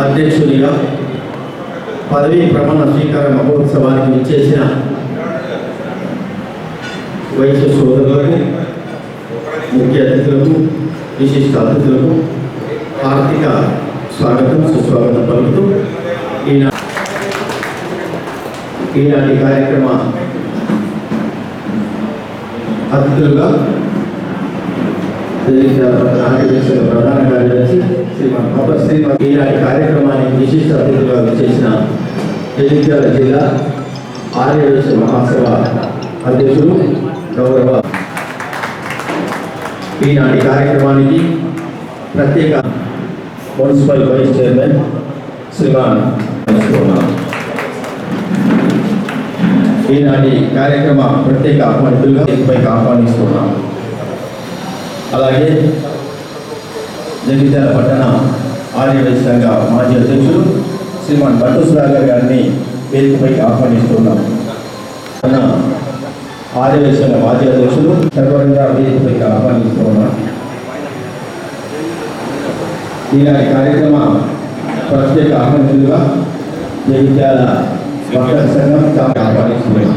అధ్యక్షునిగా పదవీ ప్రమాణ స్వీకార మహోత్సవానికి ఇచ్చేసిన వయసు సోదరులకు ముఖ్య అతిథులకు విశిష్ట అతిథులకు ఆర్థిక స్వాగతం సుస్వాగతం పలుకుతూ ఈనా ఈనాటి కార్యక్రమ అతిథులుగా ప్రధాన కార్యదర్శి శ్రీమాన్ బాబా శ్రీమాన్ ఈనాటి విశిష్ట అతిథిగా చేసిన జగిత్యాల జిల్లా ఆర్యవేశ మహాసభ అధ్యక్షులు గౌరవ ఈనాటి కార్యక్రమానికి ప్రత్యేక మున్సిపల్ వైస్ చైర్మన్ శ్రీమాన్ ఈనాటి కార్యక్రమ ప్రత్యేక ఆహ్వానితులుగా పైకి ఆహ్వానిస్తున్నాం. అలాగే జగిత్యాల పట్టణ ఆర్యవైశ్య సంఘ మాజీ అధ్యక్షులు శ్రీమాన్ భట్టు సుధాకర్ గారిని వేదికపైకి ఆహ్వానిస్తున్నాం. మన ఆర్యవైశ్య సంఘ మాజీ అధ్యక్షులు సర్వంగా వేదికపైకి ఆహ్వానిస్తున్నాం. ఈనాటి కార్యక్రమ ప్రత్యేక ఆహ్వానితులుగా జగిత్యాల వర్తక సంఘం ఆహ్వానిస్తున్నాం.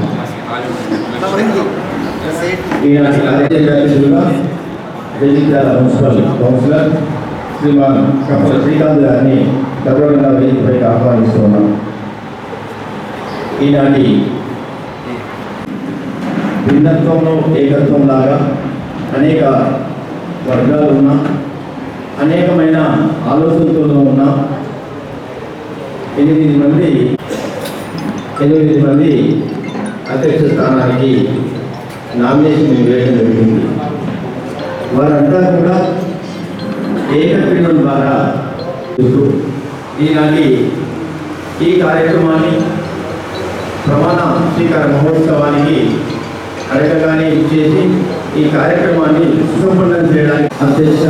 ఈనాటి కార్యక్రమాలుగా జగిత్యాల మున్సిపల్ కౌన్సిలర్ శ్రీమాన్ కప్పల శ్రీకాంత్ గారిని గౌరవంగా వేదికపైకి ఆహ్వానిస్తున్నాం. ఈనాటి భిన్నత్వంలో ఏకత్వం లాగా అనేక వర్గాలు ఉన్న అనేకమైన ఆలోచనలతో ఉన్న ఎనిమిది మంది ఎనిమిది మంది అధ్యక్ష స్థానానికి నామినేషన్ వేయడం జరిగింది వారంతా కూడా ఏకగ్రీవం ద్వారా ఈనాటి ఈ కార్యక్రమాన్ని ప్రమాణ స్వీకార మహోత్సవానికి అడగగానే ఇచ్చేసి ఈ కార్యక్రమాన్ని సుసంపన్నం చేయడానికి అధ్యక్ష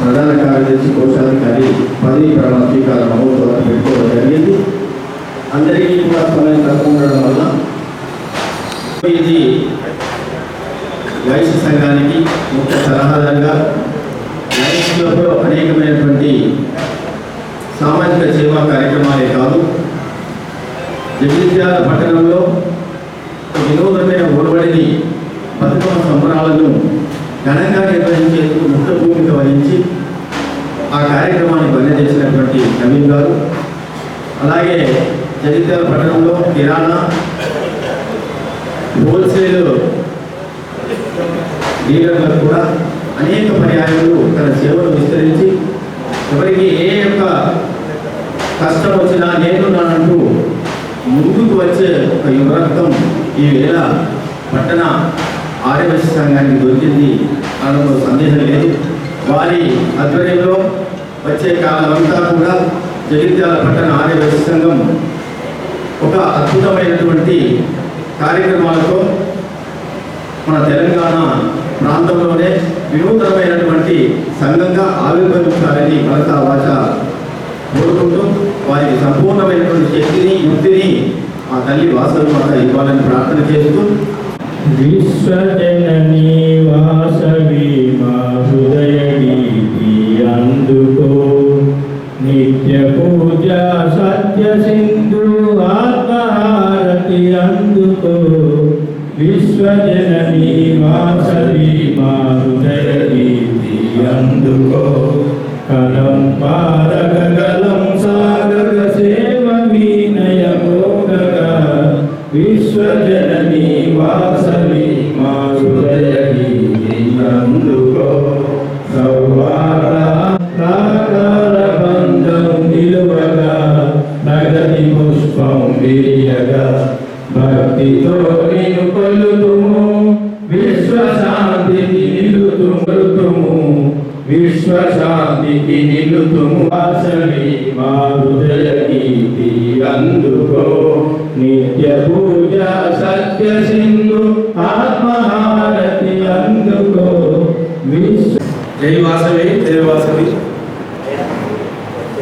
ప్రధాన కార్యదర్శి కోశాధికారి పదవి ప్రమాణ స్వీకార మహోత్సవాన్ని పెట్టుకోవడం జరిగింది. అందరికీ కూడా సమయం తక్కువ ఉండడం వల్ల ఇది వైశ్య సంఘానికి ముఖ్య సలహాదారుగా వైశ్యులలో అనేకమైనటువంటి సామాజిక సేవా కార్యక్రమాలే కాదు. జగిత్యాల పట్టణంలో వినోదమైన ఒడబడిని బతుకమ్మ సంబరాలను ఘనంగా నిర్వహించేందుకు ముఖ్య భూమిక వహించి ఆ కార్యక్రమాన్ని బంద్ చేసినటువంటి నవీన్ గారు అలాగే జగిత్యాల పట్టణంలో కిరాణా హోల్సేల్ డీలర్లకు కూడా అనేక పర్యాయాలు తన సేవలు విస్తరించి ఎవరికి ఏ యొక్క కష్టం వచ్చినా నేనున్నానంటూ ముందుకు వచ్చే ఒక యువరక్తం ఈ వేళ పట్టణ ఆర్యవైశ్య సంఘానికి దొరికింది అందులో సందేహం లేదు వారి ఆధ్వర్యంలో వచ్చే కాలమంతా కూడా జగిత్యాల పట్టణ ఆర్యవైశ్య సంఘం ఒక అద్భుతమైనటువంటి కార్యక్రమాలతో మన తెలంగాణ ప్రాంతంలోనే వినూతనమైనటువంటి సంఘంగా ఆవిర్భవించాలని భరత వాచ కోరుకుంటూ వారికి సంపూర్ణమైనటువంటి శక్తిని యుక్తిని ఆ తల్లి వాసవి మాత ఇవ్వాలని ప్రార్థన చేస్తూ విశ్వజనని వాసవి మా హృదయ అందుకో. నిత్య పూజ సత్య సింధు ఆత్మహారతి అందుకో. విశ్వజనని వాసవి మా హృదయ గీతి అందుకో కలం పారగలం సాగర సేవ వినయ భోగగా విశ్వజననీ వాసవి మా హృదయ గీతి అందుకో బంధం నిలువగా పుష్పం భక్తితో విశ్వశాంతికి నిలుతుము వాసవి మా హృదయ గీతి అందుకో. నిత్య పూజ సత్య సింధు ఆత్మహారతి అందుకో. విశ్వ జై వాసవి జై వాసవి.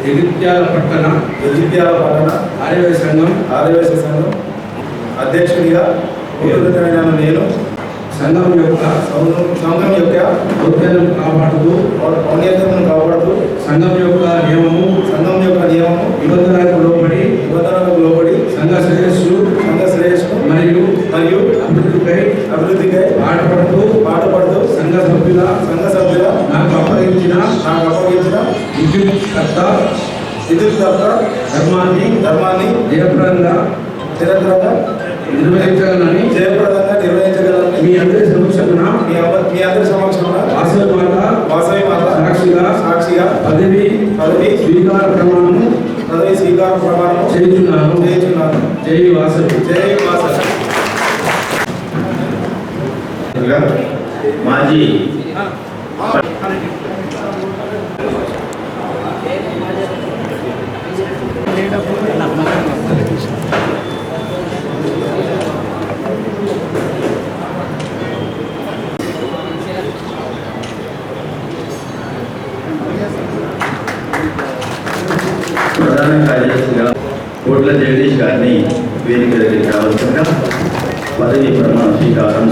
జగిత్యాల పట్టణ జగిత్యాల పట్టణ ఆర్యవేశ సంఘం ఆర్యవేశ సంఘం అధ్యక్షుడిగా నేను సంఘం యొక్క సంఘం యొక్క ఔన్నత్యం కాపాడుతూ ఔన్నత్యమును కాపాడుతూ సంఘం యొక్క నియమము సంఘం యొక్క నియమము నిబంధనలకు లోబడి నిబంధనలకు లోబడి సంఘ శ్రేయస్సు సంఘ శ్రేయస్సును మరియు మరియు అభివృద్ధిపై అభివృద్ధికై పాటుపడుతూ పాటుపడుతూ సంఘ సభ్యుల సంఘ సభ్యుల నాకు అప్పగించిన నాకు అప్పగించిన విద్యుత్ కర్త విద్యుత్ తప్ప ధర్మాన్ని ధర్మాన్ని జయప్రదంగా నిరంతరంగా నిర్వహించగలని జయప్రదంగా నిర్వహించగలని మీ అందరి సమక్షమున మీ మీ అందరి సమక్షంలో వాసవి మాత వాసవి మాత సాక్షిగా సాక్షిగా పదవి పదవి స్వీకార ప్రమాణము పదవి స్వీకార ప్రమాణము చేయుచున్నాను. చేయుచున్నాను. జై వాసవి జై వాసవి మాజీ ప్రధాన కార్యదర్శిగా కోట్ల జగదీష్ గారిని వేదిక దగ్గరికి రావాల్సిందిగా పదవి ప్రమాణ స్వీకారం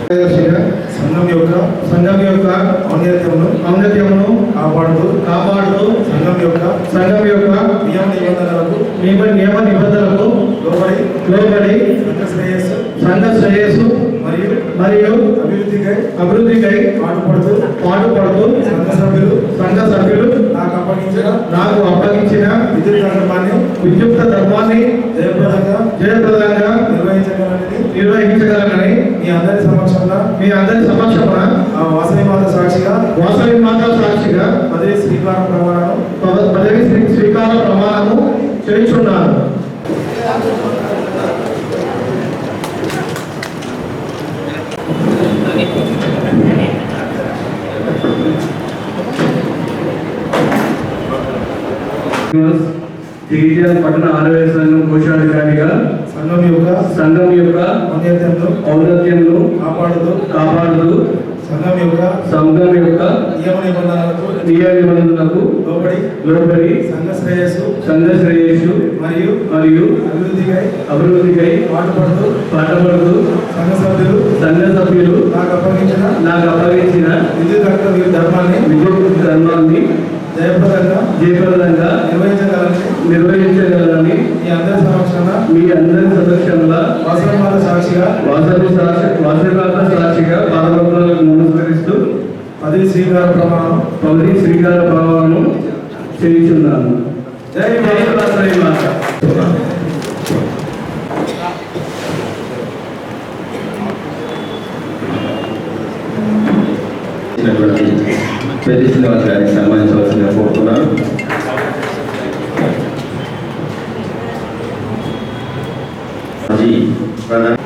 కార్యదర్శిగా సంఘం యొక్క సంఘం యొక్క ఔన్నత్యమును ఔన్నత్యమును కాపాడుతూ కాపాడుతూ సంఘం యొక్క సంఘం యొక్క నియమ నిబంధనలకు నియమ నియమ నిబంధనలకు లోబడి లోబడి సంఘ శ్రేయస్సు మరియు మరియు అభివృద్ధికై అభివృద్ధికై పాటుపడుతూ పాటుపడుతూ సంఘ సభ్యులు సంఘ సభ్యులు నాకు అప్పగించిన నాకు అప్పగించిన విద్యుత్ ధర్మాన్ని విద్యుత్ ధర్మాన్ని జయప్రదంగా జయప్రదంగా నిర్వహించగలని నిర్వహించగలనని మీ అందరి సమక్షంలో మీ అందరి సమక్షంలో ఆ వాసవి మాత సాక్షిగా వాసవి మాత సాక్షిగా పదవి స్వీకార ప్రమాణం పదవి స్వీ- స్వీకార ప్రమాణము చేయించున్నాను. జగిత్యాల పట్టణ ఆరోగ్య సంఘం కోశాధికారిగా సంఘం యొక్క సంఘం యొక్క ఔన్నత్యంను ఔన్నత్యంను కాపాడుతూ కాపాడుతూ సంఘం యొక్క సంఘం యొక్క నియమ నిబంధనలకు నియమ నిబంధనలకు లోబడి లోబడి సంఘ శ్రేయస్సు సంఘ శ్రేయస్సు మరియు మరియు అభివృద్ధికై అభివృద్ధికై పాటుపడుతూ పాటుపడుతూ సంఘ సభ్యులు సంఘ సభ్యులు నాకు అప్పగించిన నాకు అప్పగించిన విద్యుత్ రక్త ధర్మాన్ని విద్యుత్ ధర్మాన్ని జయప్రదంగా జయప్రదంగా నిర్వహించగలని నిర్వహించగలని మీ అందరి సమక్షంలో మీ అందరి సమక్షంలో వాసవి మాత సాక్షిగా వాసవి సాక్షి వాసవిమాత సాక్షిగా పాదపత్రాలకు నమస్కరిస్తూ పదవి స్వీకార ప్రమాణం. పౌరి శ్రీకార భావాలను చేయించున్నాను జై జై వాసవి మాత ఇచ్చినటువంటి పెద్ద శ్రీనివాస్ గారిని సన్మానించవలసిందిగా కోరుతున్నాను మాజీ ప్రధాన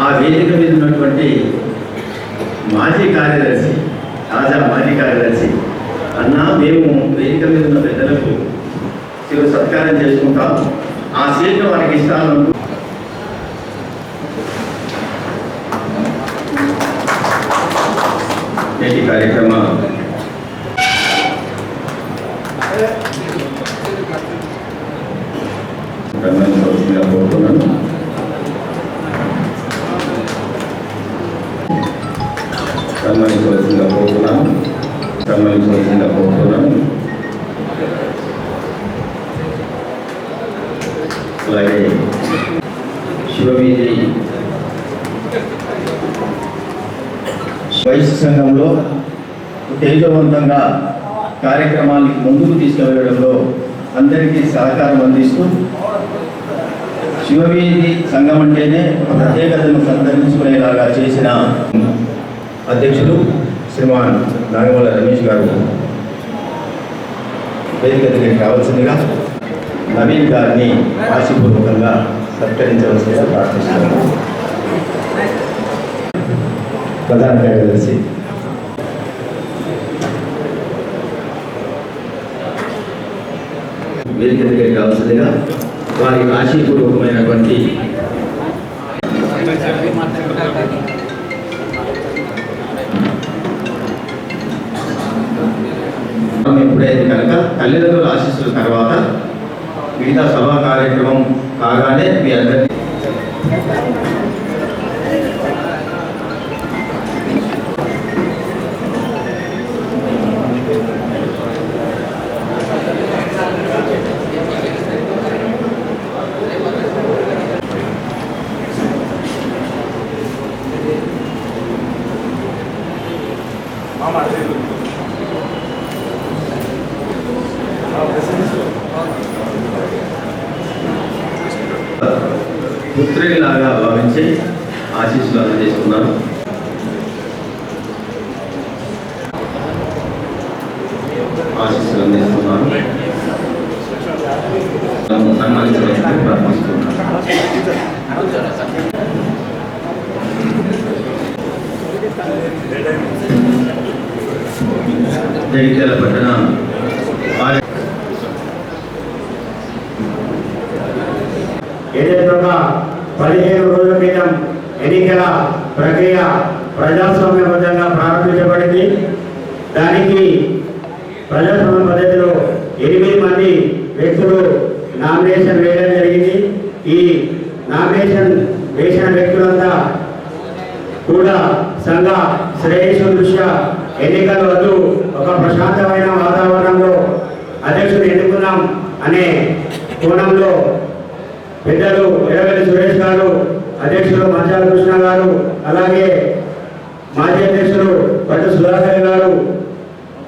ఆ వేదిక మీద ఉన్నటువంటి మాజీ కార్యదర్శి తాజా మాజీ కార్యదర్శి అన్న మేము వేదిక మీద ఉన్న పెద్దలకు శివ సత్కారం చేసుకుంటాం ఆ సీట్లు వారికి ఇస్తాను నేటి కార్యక్రమ గమనించవలసిందిగా కోరుతున్నాను గమనించవలసిందిగా కోరుతున్నాను గమనించవలసిందిగా కోరుతున్నాను అలాగే శివవీధి వైశ్య సంఘంలో సమర్థవంతంగా కార్యక్రమాన్ని ముందుకు తీసుకువెళ్ళడంలో అందరికీ సహకారం అందిస్తూ శివవీధి సంఘం అంటేనే ఒక ప్రత్యేకతను సంతరించుకునేలాగా చేసిన అధ్యక్షులు శ్రీమాన్ నాగమల రమేష్ గారు. వేదిక దగ్గరికి రావాల్సిందిగా నవీన్ గారిని ఆశీపూర్వకంగా సత్కరించవలసిందిగా ప్రార్థిస్తున్నాను. ప్రధాన కార్యదర్శి వేదిక దగ్గరికి వారి ఆశీపూర్వకమైనటువంటి ఎప్పుడైతే కనుక తల్లిదండ్రుల ఆశీస్సుల తర్వాత మిగతా సభా కార్యక్రమం కాగానే మీ అందరికీ పుత్రుడిలాగా భావించి ఆశీస్సులు అందజేస్తున్నాను ఆశీస్సులు అందిస్తున్నాను నన్ను సన్మానించవలసిందిగా ప్రార్థిస్తున్నాను జగిత్యాల పట్టణ ఆర్య ఏదైతే పదిహేను రోజుల క్రితం ఎన్నికల ప్రక్రియ ప్రజాస్వామ్యబద్ధంగా ప్రారంభించబడింది. దానికి ప్రజాస్వామ్య పద్ధతిలో ఎనిమిది మంది వ్యక్తులు నామినేషన్ వేయడం జరిగింది ఈ నామినేషన్ వేసిన వ్యక్తులంతా కూడా సంఘ శ్రేయస్సు దృష్ట్యా ఎన్నికల వద్దు. ఒక ప్రశాంతమైన వాతావరణంలో అధ్యక్షుడు ఎన్నుకున్నాం అనే కోణంలో పెద్దలు ఎడగల్లి సురేష్ గారు అధ్యక్షుడు మంచాల కృష్ణ గారు అలాగే మాజీ అధ్యక్షుడు పట్టు సుధాకర్ గారు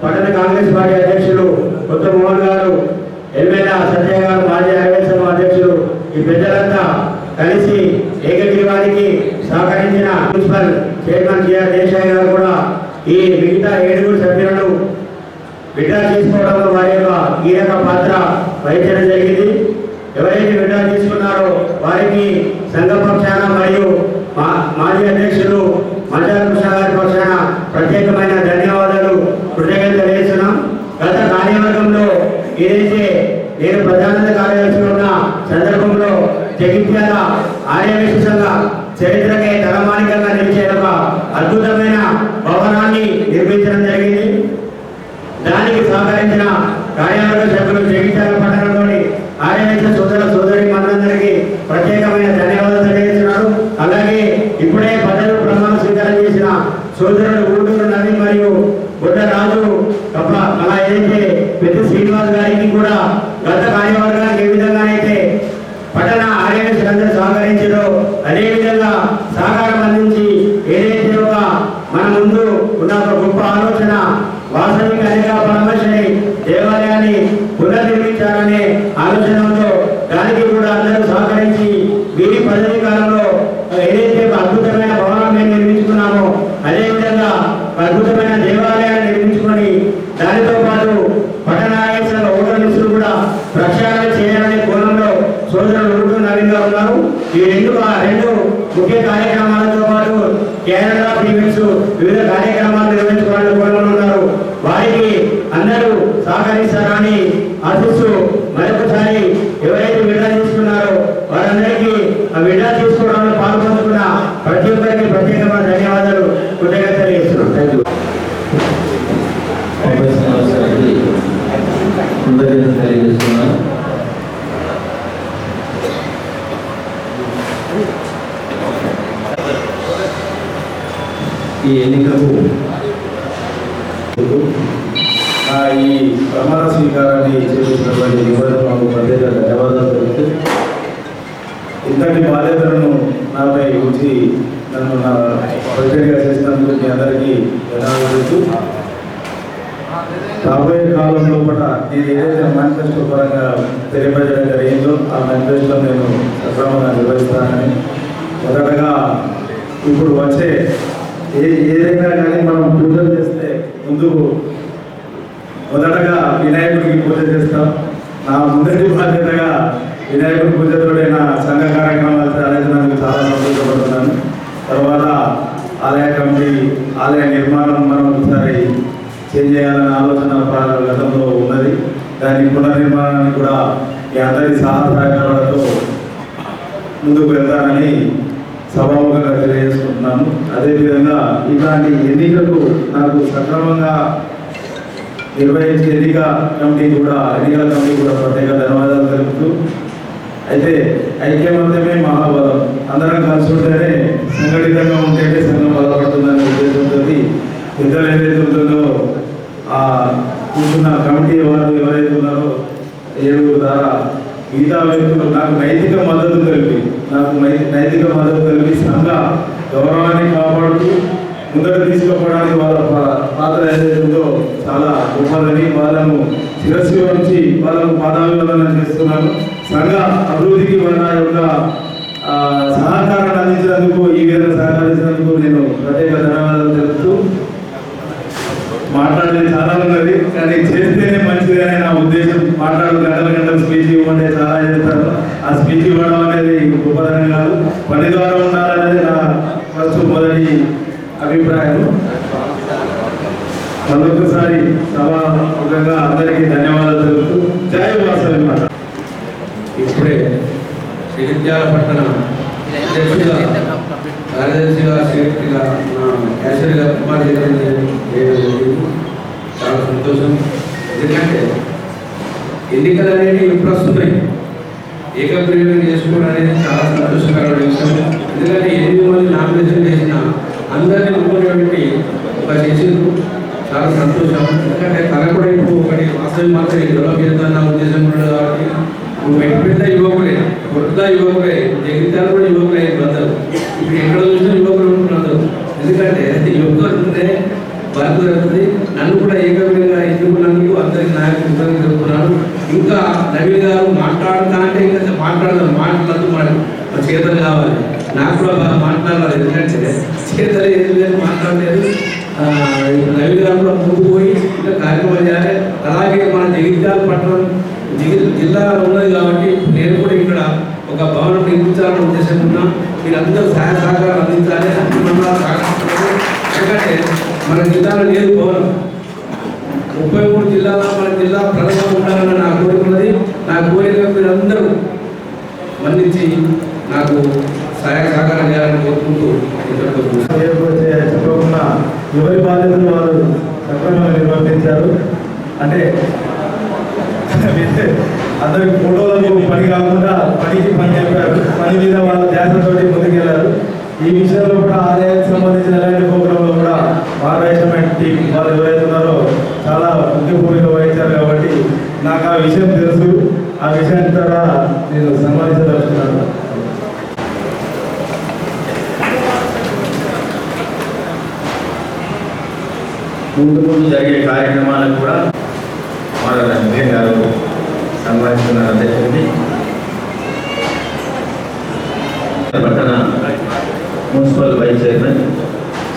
పట్టణ కాంగ్రెస్ పార్టీ అధ్యక్షులు కొత్త మోహన్ గారు ఎమ్మెల్యే సత్య గారు మాజీ ఐఎస్ అధ్యక్షుడు ఈ పెద్దలంతా కలిసి ఏకగ్రీవానికి సహకరించిన మున్సిపల్ చైర్మన్ జిఆర్ దేశాయ్ గారు కూడా ఈ మిగతా ఏడుగురు సభ్యులను విడ్డా చేసుకోవడంలో వారి యొక్క కీలక పాత్ర వహించడం జరిగింది. ఎవరైతే విడ్డా తీసుకున్నారో వారికి సంఘ పక్షాన మరియు మా- మాజీ అధ్యక్షులు మంచాల కృష్ణ గారి పక్షాన ప్రత్యేకమైన ధన్యవాదాలు కృతజ్ఞతలు తెలియజేస్తున్నాం గత కార్యవర్గంలో ఏదైతే నేను ప్రధాన కార్యదర్శి ఉన్న సందర్భంలో జగిత్యాల ఆర్యవేశ సంఘ చరిత్రకే తలమానికంగా నిలిచే ఒక అద్భుతమైన నా మొదటి బాధ్యతగా వినాయకుడు పూజతుడైన సంఘ కార్యక్రమాలు సాధించడానికి చాలా సంతోషపడుతున్నాను. తర్వాత ఆలయ కమిటీ ఆలయ నిర్మాణం మనం ఒకసారి చేంజ్ చేయాలనే ఆలోచన గతంలో ఉన్నది. దాని పునర్నిర్మాణాన్ని కూడా ఈ అందరి సహసహకారాలతో ముందుకు వెళ్తానని సభాముఖంగా తెలియజేసుకుంటున్నాను. అదేవిధంగా ఇలాంటి ఎన్నికలు నాకు సక్రమంగా నిర్వహించే ఎన్నికల కమిటీ కూడా ఎన్నికల కమిటీ కూడా ప్రత్యేక ధన్యవాదాలు తెలుపుతూ అయితే ఐక్యమత్యమే మహాబలం. అందరం కలిసి ఉంటేనే సంఘటితంగా ఉంటేనే సంఘం బలపడుతుందనే ఉద్దేశంతో పెద్దలు ఏదైతే ఉంటుందో ఆ కూర్చున్న కమిటీ వారు ఎవరైతే ఉన్నారో ఏడుగురు ద్వారా మిగతా వ్యక్తులు నాకు నైతిక మద్దతు తెలిపి నాకు నై- నైతిక మద్దతు తెలిపి సంఘ గౌరవాన్ని కాపాడుతూ ముందర తీసుకుపోవడానికి వాళ్ళ పాత్ర ఏదైతే గొప్పదని వాళ్ళను శిరస్సు వంచి వాళ్ళను పాదాభివందన చేస్తున్నాను. సంఘ అభివృద్ధికి వాళ్ళ యొక్క ఆ, సహకారాన్ని అందించినందుకు ఈ విధంగా సహకరించినందుకు నేను ప్రత్యేక ధన్యవాదాలు తెలుపుతూ మాట్లాడేది చాలా ఉన్నది కానీ చేస్తేనే మంచిది అనే నా ఉద్దేశం. మాట్లాడు గంటల గంటల స్పీచ్ ఇవ్వండి చాలా చేస్తారు. ఆ స్పీచ్ ఇవ్వడం అనేది గొప్పదనం కాదు. పని ద్వారా ఉండాలనేది నా ఫస్ట్ మొదటి అభిప్రాయం. మరొకసారి సభాముఖంగా అందరికీ ధన్యవాదాలు తెలుపుతూ జై వాసవి మాట ఇప్పుడే జగిత్యాల పట్టణ అధ్యక్షుడిగా కార్యదర్శిగా సెక్రటరీగా నా క్యాషియర్గా కుమార్ చేయడం జరిగింది. చాలా సంతోషం ఎందుకంటే ఎన్నికలు అనేవి ఇప్పుడు వస్తున్నాయి ఏకగ్రీవం చేసుకోవడం అనేది చాలా సంతోషకరమైన విషయం ఎందుకంటే ఎనిమిది మంది నామినేషన్ చేసిన అందరినీ ముగ్గురు ఒక చేసిండ్రు చాలా సంతోషం ఎందుకంటే తన కూడా ఇప్పుడు ఒకటి వాస్తవం మాత్రం డెవలప్ చేద్దాం నా ఉద్దేశం కూడా కాబట్టి నువ్వు పెద్ద యువకులే కొత్త యువకులే జగిత్యాలు కూడా యువకులే అందరూ ఇప్పుడు ఎక్కడ చూసినా యువకులు ఉంటున్నారు ఎందుకంటే యువకులు ఉంటే వర్క్ జరుగుతుంది నన్ను కూడా ఏకగ్రీవంగా ఎన్నుకున్నందుకు అందరికి నాయకులు చెప్తున్నాను ఇంకా గారు మాట్లాడుతా అంటే ఇంకా మాట్లాడదాం మాట్లాడదు మనం చేతలు కావాలి. నాకు కూడా బాగా మాట్లాడాలి. ఎందుకంటే చేతలు ఏది లేదు మాట్లాడలేదు. ఆ, గారు కూడా ముందుకు పోయి ఇంకా కార్యక్రమం చేయాలి. అలాగే మన జగిత్యాల పట్టణం జిల్లా ఉన్నది కాబట్టి నేను కూడా ఇక్కడ ఒక భవనం నిర్మించాలని ఉద్దేశం ఉన్నా మీరందరూ సహాయ సహకారం అందించాలి. అన్ని మండలాలు ఎందుకంటే మన జిల్లాలో లేదు భవనం. ముప్పై మూడు జిల్లాలో మన జిల్లా ప్రథమ ఉండాలన్న నా నా మీరందరూ మన్నించి నాకు సహాయ సహకారం చేయాలని కోరుకుంటూ ఇంతటితో ఎవరి బాధ్యతలు వారు సక్రమంగా నిర్వర్తించారు. అంటే అందరికి ఫోటోలకు పని కాకుండా పనికి పని చెప్పారు. పని మీద వాళ్ళ ధ్యాసతోటి ముందుకెళ్ళారు. ఈ విషయంలో కూడా ఆదాయానికి సంబంధించిన ఎలాంటి ప్రోగ్రాంలో కూడా మారేషమెంట్ టీం వాళ్ళు ఎవరైతే ఉన్నారో చాలా ముఖ్య భూమిక వహించారు కాబట్టి నాకు ఆ విషయం తెలుసు ఆ విషయం ద్వారా నేను సన్మానించదలుచుకున్నాను ముందు ముందు జరిగే కార్యక్రమాలకు కూడా మన వెంకయ్య గారు సంబంధించిన అధ్యక్షుడిని పట్టణ మున్సిపల్ వైస్ చైర్మన్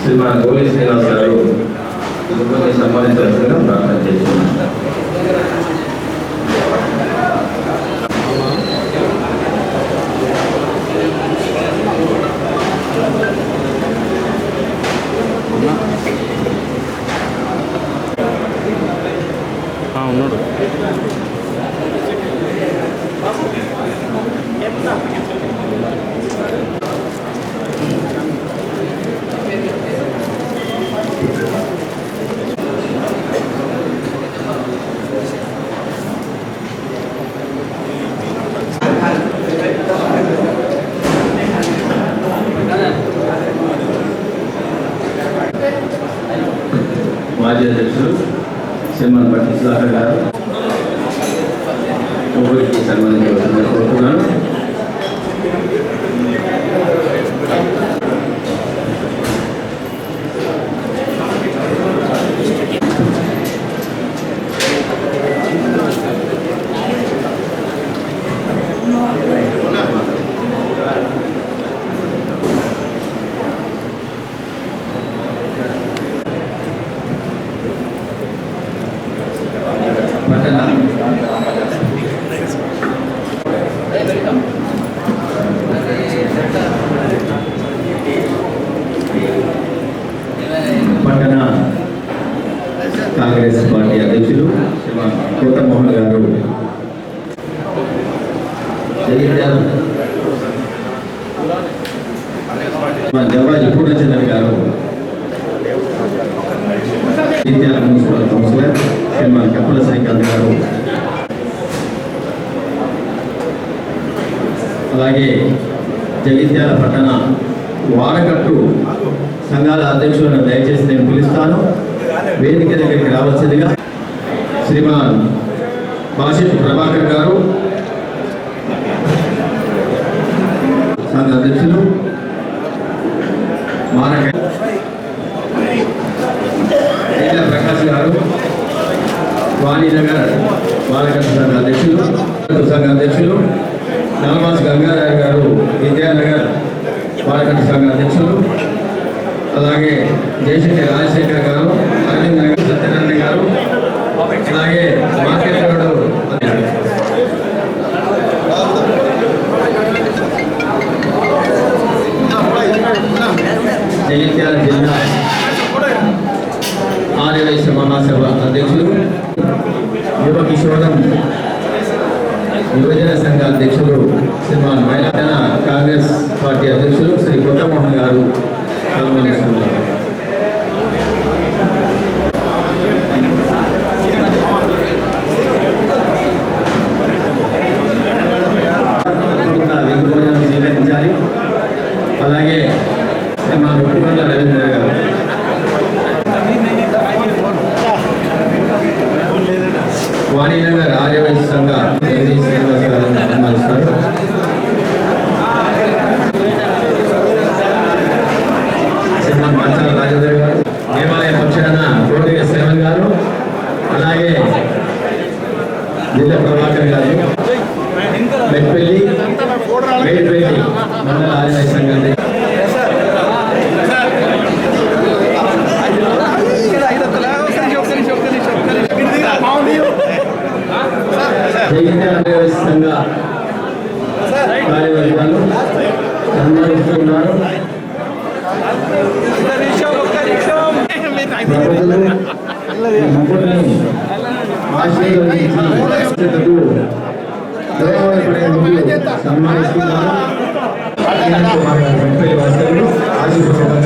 శ్రీమాన్ గోలి శ్రీనివాస్ గారు ముందుకు సంబంధించాల్సిందిగా ప్రార్థన చేస్తున్నాను. మాజీ అధ్యక్షులు శ్రీమాన్ పట్టి సుధాకర్ గారు ఊరికి కోరుతున్నాను పట్టణ పట్టణ కాంగ్రెస్ పార్టీ అధ్యక్షులు శ్రీమాన్ కోట మోహన్ గారు జగిత్యాల శ్రీమాన్ దేవరాజు పూర్ణచంద్ర గారు జగిత్యాల మున్సిపల్ కౌన్సిలర్ శ్రీమాన్ కప్పల శ్రీకాంత్ గారు అలాగే జగిత్యాల పట్టణ వాడకట్టు సంఘాల అధ్యక్షులను దయచేసి నేను పిలుస్తాను వేదిక దగ్గరికి రావాల్సిందిగా శ్రీమాన్ బాషిత్ ప్రభాకర్ గారు సంఘ అధ్యక్షులు మారక ప్రకాష్ గారు వాణినగర్ బాలకృష్ణ సంఘ అధ్యక్షులు సంఘ అధ్యక్షులు నల్వాస్ గంగారాయ్ గారు విద్యానగర్ బాలకృష్ణ సంఘ అధ్యక్షులు అలాగే జయశక్తి రాజశేఖర్ గారు అరవింద్ నగర్ సత్యనారాయణ గారు అలాగే మార్కెట్ గారు రోడ్డు జగిత్యాల జిల్లా ఆర్యవైశ్య మహాసభ అధ్యక్షులు యువ కిషోరం యువజన సంఘ అధ్యక్షులు శ్రీమాన్ మైలాటన కాంగ్రెస్ పార్టీ అధ్యక్షులు శ్రీ కొత్తమోహన్ గారు సన్మానిస్తున్నారు తప్పకుండా విందు భోజనం స్వీకరించాలి అలాగే చేస్తున్నారు ఉట్టుకొండ రవీంద్ర గారు వాణినగర్ ఆర్యవైశ్య సంఘ శ్రీనివాస్ గారు సన్మానిస్తారు శ్రీమాన్ మంచాల రాజేంద్ర గారు దేవాలయ పక్షాన కోడిగ శ్రవణ్ గారు అలాగే జిల్లా ప్రభాకర్ గారు మెట్పల్లి మేడిపల్లి మండల ఆర్యవైశ్య సంఘం ఆర్యవైశ్య సంఘ కార్యవర్గాలు దోహదపడేందుకు సన్మానిస్తున్నారు వెంపల్లి వాస్తవులు ఆశీర్వాదం